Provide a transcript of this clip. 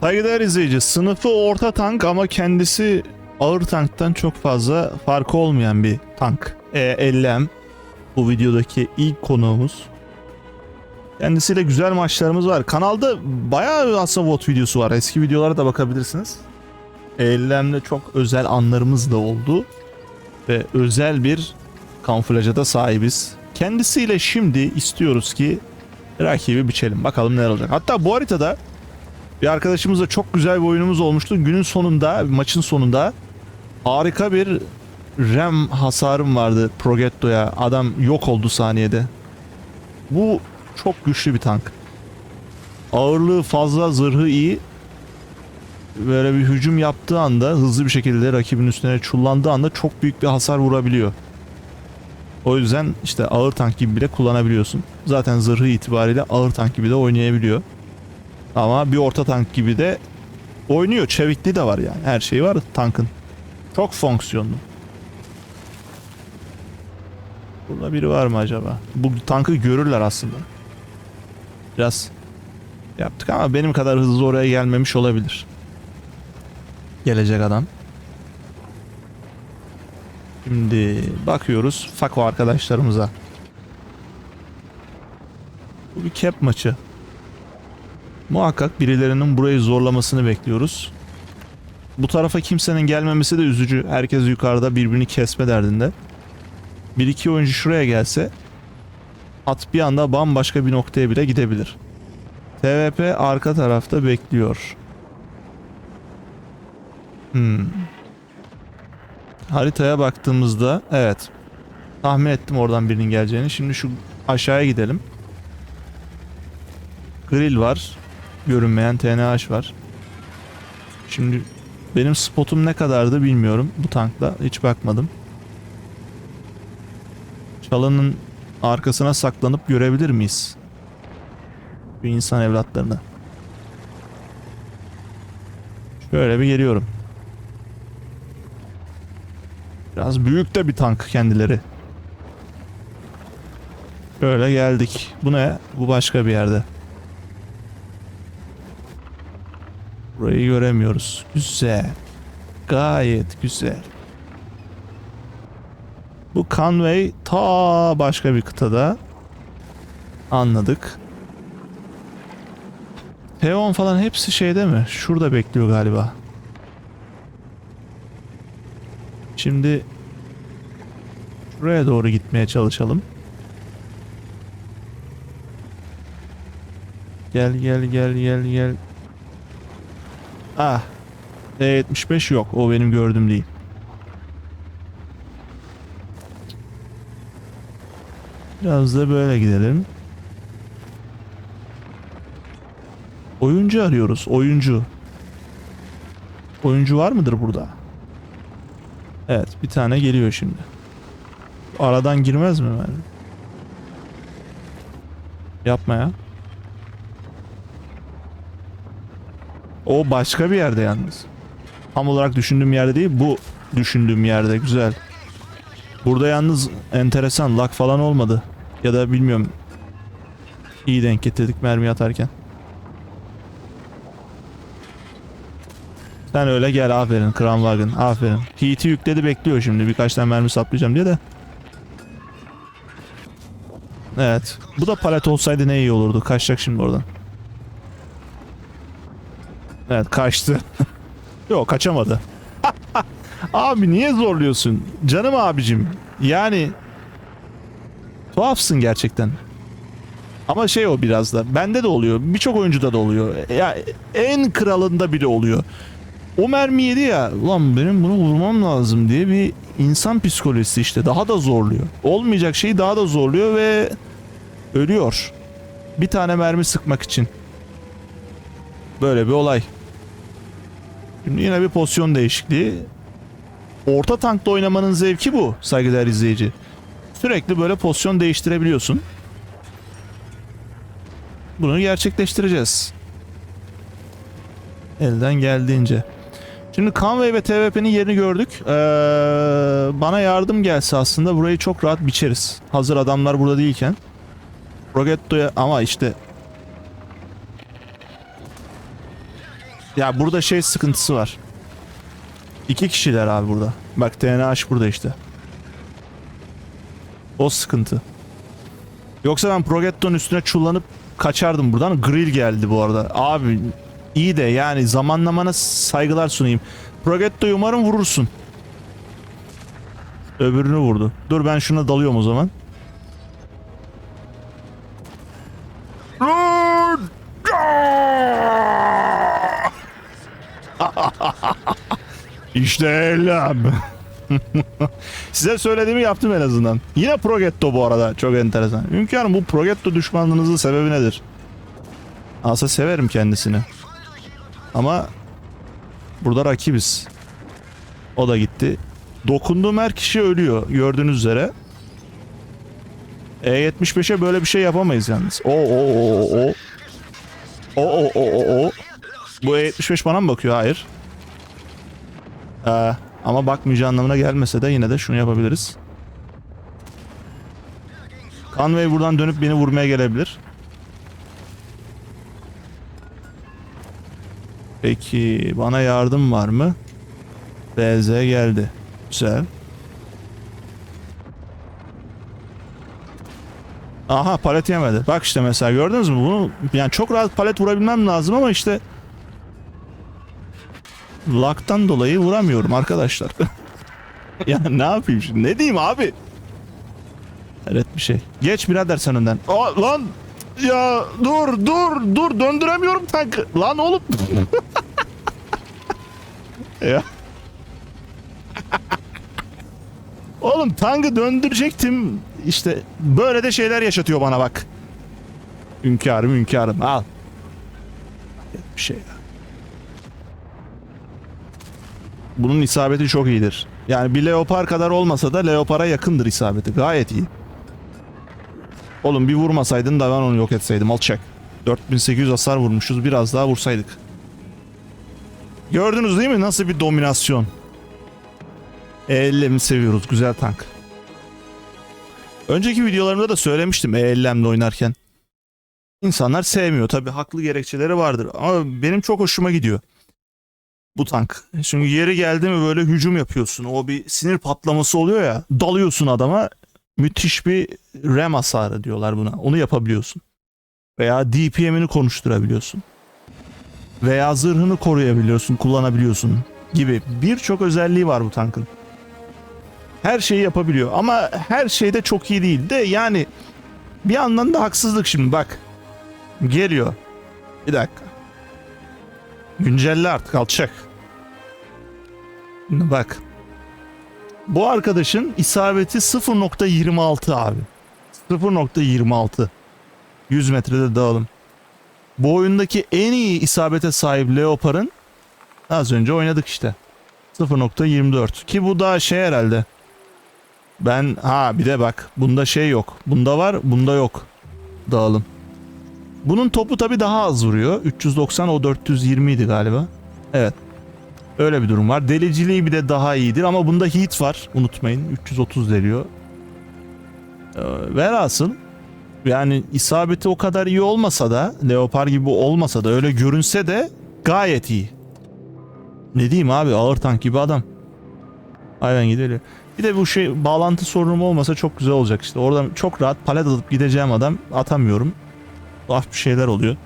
Saygıdeğer izleyici, sınıfı orta tank ama kendisi ağır tanktan çok fazla farkı olmayan bir tank. E, 50M bu videodaki ilk konuğumuz. Kendisiyle güzel maçlarımız var. Kanalda bayağı aslında VOD videosu var. Eski videolara da bakabilirsiniz. E50M'de çok özel anlarımız da oldu. Ve özel bir kamuflaja da sahibiz. Kendisiyle şimdi istiyoruz ki rakibi biçelim. Bakalım neler olacak. Hatta bu haritada bir arkadaşımızla çok güzel bir oyunumuz olmuştu. Günün sonunda, maçın sonunda harika bir RAM hasarım vardı Progetto'ya. Adam yok oldu saniyede. Bu çok güçlü bir tank. Ağırlığı fazla, zırhı iyi. Böyle bir hücum yaptığı anda hızlı bir şekilde rakibin üstüne çullandığı anda çok büyük bir hasar vurabiliyor. O yüzden işte ağır tank gibi bile kullanabiliyorsun. Zaten zırhı itibariyle ağır tank gibi de oynayabiliyor. Ama bir orta tank gibi de oynuyor. Çevikliği de var yani. Her şeyi var tankın. Çok fonksiyonlu. Burada biri var mı acaba? Bu tankı görürler aslında. Biraz yaptık ama benim kadar hızlı oraya gelmemiş olabilir. Gelecek adam. Şimdi bakıyoruz Fako arkadaşlarımıza. Bu bir cap maçı. Muhakkak birilerinin burayı zorlamasını bekliyoruz. Bu tarafa kimsenin gelmemesi de üzücü. Herkes yukarıda birbirini kesme derdinde. Bir iki oyuncu şuraya gelse at bir anda bambaşka bir noktaya bile gidebilir. TVP arka tarafta bekliyor. Hmm. Haritaya baktığımızda evet tahmin ettim oradan birinin geleceğini. Şimdi şu aşağıya gidelim. Grill var. Görünmeyen TNH var. Şimdi benim spotum ne kadardı bilmiyorum bu tankla. Hiç bakmadım. Çalının arkasına saklanıp görebilir miyiz? Bir insan evlatlarını. Şöyle bir geliyorum. Biraz büyük de bir tank kendileri. Şöyle geldik. Bu ne? Bu başka bir yerde. Burayı göremiyoruz. Güzel. Gayet güzel. Bu Conway ta başka bir kıtada. Anladık. P10 falan hepsi şeyde mi? Şurada bekliyor galiba. Şimdi şuraya doğru gitmeye çalışalım. Gel gel gel gel gel. Ah. E75 yok. O benim gördüğüm değil. Biraz da böyle gidelim. Oyuncu arıyoruz. Oyuncu. Oyuncu var mıdır burada? Evet. Bir tane geliyor şimdi. Aradan girmez mi ben? Yapma ya. O başka bir yerde yalnız. Tam olarak düşündüğüm yerde değil. Bu düşündüğüm yerde. Güzel. Burada yalnız enteresan. Lag falan olmadı. Ya da bilmiyorum. İyi denk getirdik mermi atarken. Sen öyle gel aferin Kramwagen aferin. Heat'i yükledi bekliyor şimdi birkaç tane mermi saplayacağım diye de. Evet. Bu da palet olsaydı ne iyi olurdu. Kaçacak şimdi oradan. Evet kaçtı. Yok kaçamadı. Abi niye zorluyorsun? Canım abicim. Yani tuhafsın gerçekten. Ama şey o biraz da. Bende de oluyor. Birçok oyuncuda da oluyor. Ya en kralında biri oluyor. O mermi yedi ya. Ulan benim bunu vurmam lazım diye bir insan psikolojisi işte. Daha da zorluyor. Olmayacak şeyi daha da zorluyor ve ölüyor. Bir tane mermi sıkmak için. Böyle bir olay. Şimdi yine bir pozisyon değişikliği. Orta tankta oynamanın zevki bu saygıdeğer izleyici. Sürekli böyle pozisyon değiştirebiliyorsun. Bunu gerçekleştireceğiz. Elden geldiğince. Şimdi Conway ve TVP'nin yerini gördük. Ee, bana yardım gelse aslında burayı çok rahat biçeriz. Hazır adamlar burada değilken. Rogetto'ya ama işte Ya burada şey sıkıntısı var. İki kişiler abi burada. Bak TNH burada işte. O sıkıntı. Yoksa ben Progetto'nun üstüne çullanıp kaçardım buradan. Grill geldi bu arada. Abi iyi de yani zamanlamana saygılar sunayım. Progetto'yu umarım vurursun. Öbürünü vurdu. Dur ben şuna dalıyorum o zaman. İşte eylem. Size söylediğimi yaptım en azından. Yine Progetto bu arada. Çok enteresan. Hünkârım bu Progetto düşmanlığınızın sebebi nedir? Aslında severim kendisini. Ama burada rakibiz. O da gitti. Dokunduğum her kişi ölüyor gördüğünüz üzere. E75'e böyle bir şey yapamayız yalnız. O o o o o. O o o o o. Bu E75 bana mı bakıyor? Hayır. Ee, ama bakmayacağı anlamına gelmese de yine de şunu yapabiliriz. Conway buradan dönüp beni vurmaya gelebilir. Peki bana yardım var mı? BZ geldi. Güzel. Aha palet yemedi. Bak işte mesela gördünüz mü bunu? Yani çok rahat palet vurabilmem lazım ama işte Laktan dolayı vuramıyorum arkadaşlar. ya ne yapayım şimdi? Ne diyeyim abi? Evet bir şey. Geç birader sen önden. Aa, lan ya dur dur dur döndüremiyorum tankı. Lan oğlum. ya. oğlum tankı döndürecektim. İşte böyle de şeyler yaşatıyor bana bak. Hünkârım hünkârım al. Bir şey ya. Bunun isabeti çok iyidir. Yani bir leopar kadar olmasa da leopara yakındır isabeti. Gayet iyi. Oğlum bir vurmasaydın da ben onu yok etseydim. Alçak. 4800 hasar vurmuşuz. Biraz daha vursaydık. Gördünüz değil mi nasıl bir dominasyon? E50'mi seviyoruz. Güzel tank. Önceki videolarımda da söylemiştim E50'le oynarken. İnsanlar sevmiyor. Tabi haklı gerekçeleri vardır. Ama benim çok hoşuma gidiyor bu tank. Çünkü yeri geldi mi böyle hücum yapıyorsun. O bir sinir patlaması oluyor ya. Dalıyorsun adama. Müthiş bir rem hasarı diyorlar buna. Onu yapabiliyorsun. Veya DPM'ini konuşturabiliyorsun. Veya zırhını koruyabiliyorsun, kullanabiliyorsun gibi birçok özelliği var bu tankın. Her şeyi yapabiliyor ama her şeyde çok iyi değil de yani bir yandan da haksızlık şimdi bak. Geliyor. Bir dakika. Güncelle artık alçak. Şimdi bak. Bu arkadaşın isabeti 0.26 abi. 0.26. 100 metrede dağılım. Bu oyundaki en iyi isabete sahip Leopard'ın az önce oynadık işte. 0.24 ki bu da şey herhalde. Ben ha bir de bak bunda şey yok. Bunda var bunda yok. Dağılım. Bunun topu tabi daha az vuruyor. 390 o 420 idi galiba. Evet. Öyle bir durum var. Deliciliği bir de daha iyidir ama bunda heat var. Unutmayın 330 deliyor. Ee, velhasıl yani isabeti o kadar iyi olmasa da Leopard gibi olmasa da öyle görünse de gayet iyi. Ne diyeyim abi ağır tank gibi adam. Hayvan gidiyor. Bir de bu şey bağlantı sorunum olmasa çok güzel olacak işte. Oradan çok rahat palet alıp gideceğim adam atamıyorum. Tuhaf bir şeyler oluyor.